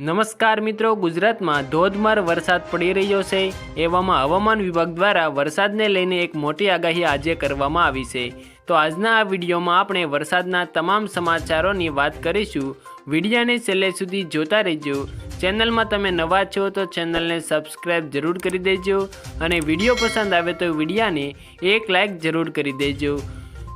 નમસ્કાર મિત્રો, ગુજરાતમાં ધોધમાર વરસાદ પડી રહ્યો છે. એવામાં હવામાન વિભાગ દ્વારા વરસાદને લઈને એક મોટી આગાહી આજે કરવામાં આવી છે. તો આજના આ વિડીયોમાં આપણે વરસાદના તમામ સમાચારોની વાત કરીશું. વિડીયાને છેલ્લે સુધી જોતા રહેજો. ચેનલમાં તમે નવા છો તો ચેનલને સબસ્ક્રાઈબ જરૂર કરી દેજો અને વીડિયો પસંદ આવે તો વિડીયાને એક લાઇક જરૂર કરી દેજો.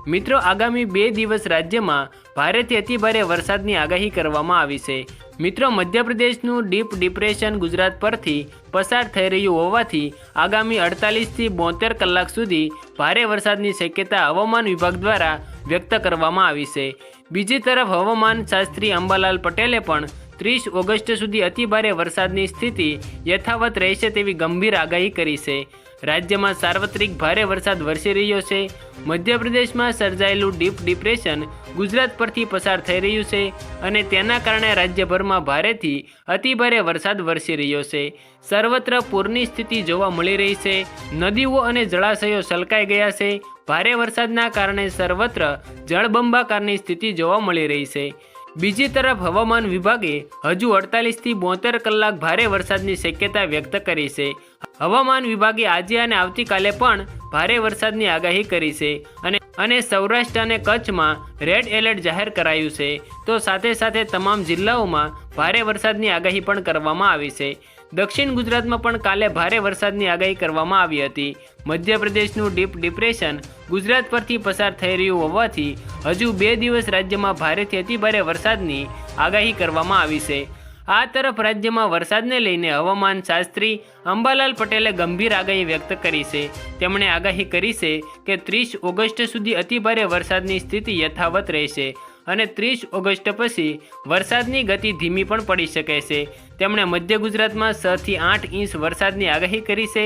મિત્રો, આગામી બે દિવસ રાજ્યમાં ભારેથી અતિભારે વરસાદની આગાહી કરવામાં આવી છે. મિત્રો, મધ્યપ્રદેશનું ડીપ ડિપ્રેશન ગુજરાત પરથી પસાર થઈ રહ્યું હોવાથી આગામી અડતાલીસથી બોતેર કલાક સુધી ભારે વરસાદની શક્યતા હવામાન વિભાગ દ્વારા વ્યક્ત કરવામાં આવી છે. બીજી તરફ, હવામાન શાસ્ત્રી અંબાલાલ પટેલે પણ ત્રીસ ઓગસ્ટ સુધી અતિભારે વરસાદની સ્થિતિ યથાવત રહેશે તેવી ગંભીર આગાહી કરી છે. રાજ્યમાં સાર્વત્રિક ભારે વરસાદ વરસી રહ્યો છે. મધ્યપ્રદેશમાં સર્જાયેલું ડીપ ડિપ્રેશન ગુજરાત પરથી પસાર થઈ રહ્યું છે અને તેના કારણે રાજ્યભરમાં ભારેથી અતિભારે વરસાદ વરસી રહ્યો છે. સર્વત્ર પૂરની સ્થિતિ જોવા મળી રહી છે. નદીઓ અને જળાશયો છલકાઈ ગયા છે. ભારે વરસાદના કારણે સર્વત્ર જળબંબાકારની સ્થિતિ જોવા મળી રહી છે. બીજી તરફ હવામાન વિભાગે હજુ અડતાલીસથી બોતેર કલાક ભારે વરસાદની શક્યતા વ્યક્ત કરી છે. હવામાન વિભાગે આજે અને આવતીકાલે પણ ભારે વરસાદની આગાહી કરી છે અને અને સૌરાષ્ટ્ર અને કચ્છમાં રેડ એલર્ટ જાહેર કરાયું છે. તો સાથે સાથે તમામ જિલ્લાઓમાં ભારે વરસાદની આગાહી પણ કરવામાં આવી છે. દક્ષિણ ગુજરાતમાં પણ કાલે ભારે વરસાદની આગાહી કરવામાં આવી હતી. મધ્યપ્રદેશનું ડીપ ડિપ્રેશન ગુજરાત પરથી પસાર થઈ રહ્યું હોવાથી હજુ બે દિવસ રાજ્યમાં ભારેથી અતિભારે વરસાદની આગાહી કરવામાં આવી છે. આ તરફ રાજ્યમાં વરસાદને લઈને હવામાન શાસ્ત્રી અંબાલાલ પટેલે ગંભીર આગાહી વ્યક્ત કરી છે. તેમણે આગાહી કરી છે કે ત્રીસ ઓગસ્ટ સુધી અતિભારે વરસાદની સ્થિતિ યથાવત રહેશે. અને ત્રીસ ઓગસ્ટ પછી વરસાદની ગતિ ધીમી પણ પડી શકે છે. તેમણે મધ્ય ગુજરાતમાં છ થી આઠ ઇંચ વરસાદની આગાહી કરી છે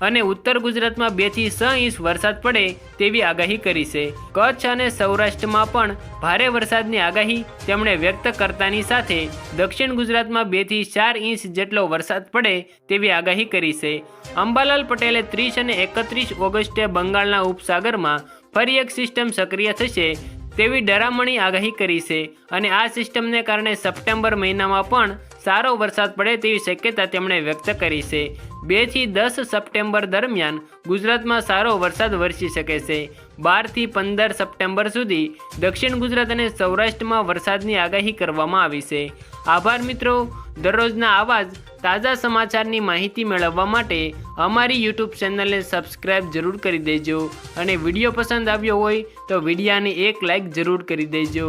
અને ઉત્તર ગુજરાતમાં બેથી છ ઇંચ વરસાદ પડે તેવી આગાહી કરી છે. કચ્છ અને સૌરાષ્ટ્રમાં પણ ભારે વરસાદની આગાહી તેમણે વ્યક્ત કરતાની સાથે દક્ષિણ ગુજરાતમાં બેથી ચાર ઇંચ જેટલો વરસાદ પડે તેવી આગાહી કરી છે. અંબાલાલ પટેલે ત્રીસ અને એકત્રીસ ઓગસ્ટે બંગાળના ઉપસાગરમાં ફરી એક સિસ્ટમ સક્રિય થશે તેવી ડરામણી આગાહી કરી છે. અને આ સિસ્ટમને કારણે સપ્ટેમ્બર મહિનામાં પણ સારો વરસાદ પડે તેવી શક્યતા તેમણે વ્યક્ત કરી છે. બેથી દસ સપ્ટેમ્બર દરમિયાન ગુજરાતમાં સારો વરસાદ વરસી શકે છે. બારથી પંદર સપ્ટેમ્બર સુધી દક્ષિણ ગુજરાત અને સૌરાષ્ટ્રમાં વરસાદની આગાહી કરવામાં આવી છે. આભાર મિત્રો. દરરોજના આવા જ તાજા સમાચારની માહિતી મેળવવા માટે અમારી યુટ્યુબ ચેનલને સબસ્ક્રાઇબ જરૂર કરી દેજો. અને વીડિયો પસંદ આવ્યો હોય તો વિડીયાને એક લાઈક જરૂર કરી દેજો.